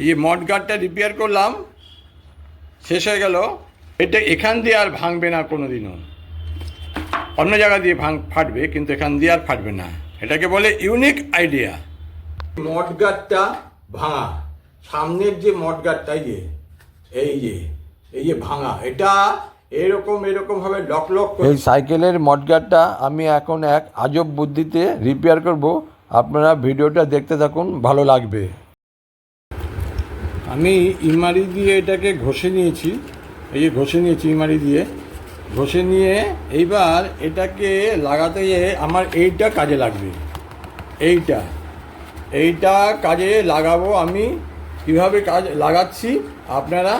এই যে mod গার্ডটা repair করলাম শেষ হয়ে গেল। এটা এখান দিয়ে আর ভাঙবে না কোনো দিনও অন্য জায়গা দিয়ে ভাঙ ফাটবে কিন্তু এখান দিয়ে আর ফাটবে না। এটাকে বলে ইউনিক আইডিয়া মড গার্ডটা ভাঙা। সামনের যে মড গার্ডটা এই যে এই যে এই যে ভাঙা এটা এরকম এরকম ভাবে লক লক এই সাইকেলের মডগার্ডটা আমি এখন এক আজব বুদ্ধিতে রিপেয়ার করব। আপনারা ভিডিওটা দেখতে থাকুন ভালো লাগবে। আমি ইমারি দিয়ে এটাকে ঘষে নিয়েছি, এই যে ঘষে নিয়েছি ইমারি দিয়ে, ঘষে নিয়ে এইবার এটাকে লাগাতে গিয়ে আমার এইটা কাজে লাগবে, এইটা এইটা কাজে লাগাবো আমি, কীভাবে কাজ লাগাচ্ছি আপনারা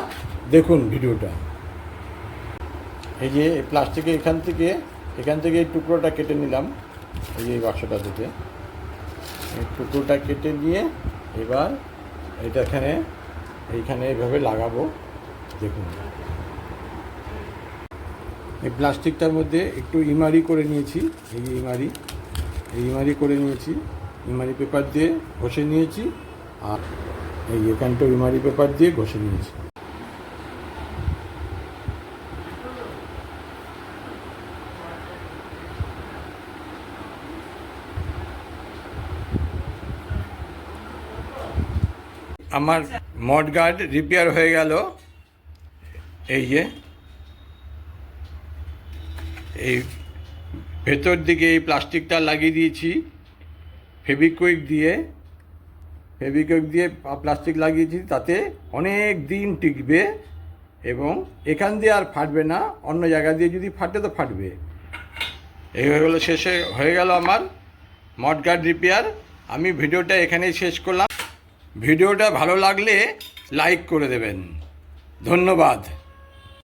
দেখুন ভিডিওটা। এই যে প্লাস্টিকের এখান থেকে এখান থেকে এই টুকরোটা কেটে নিলাম, এই যে এই বাক্সটা থেকে, এই টুকরোটা কেটে নিয়ে এবার এটা এখানে এইখানে এইভাবে লাগাবো। দেখুন। এই প্লাস্টিকটার মধ্যে একটু ইমারি করে নিয়েছি। এই ইমারি এই ইমারি করে নিয়েছি। ইমারি পেপার দিয়ে ঘষে নিয়েছি। আর এই এখানটা ইমারি পেপার দিয়ে ঘষে নিয়েছি। আমার মড গার্ড রিপেয়ার হয়ে গেল। এই যে। এই ভেতর দিকে এই প্লাস্টিকটা লাগিয়ে দিয়েছি। ফেবিকুইক দিয়ে। ফেবিকুইক দিয়ে প্লাস্টিক লাগিয়েছি, তাতে অনেক দিন টিকবে এবং এখান দিয়ে আর ফাটবে না, অন্য জায়গা দিয়ে যদি ফাটে তো ফাটবে। এই হয়ে গেলো, শেষে হয়ে গেল আমার মড গার্ড রিপেয়ার। আমি ভিডিওটা এখানেই শেষ করলাম। ভিডিওটা ভালো লাগলে লাইক করে দেবেন। ধন্যবাদ।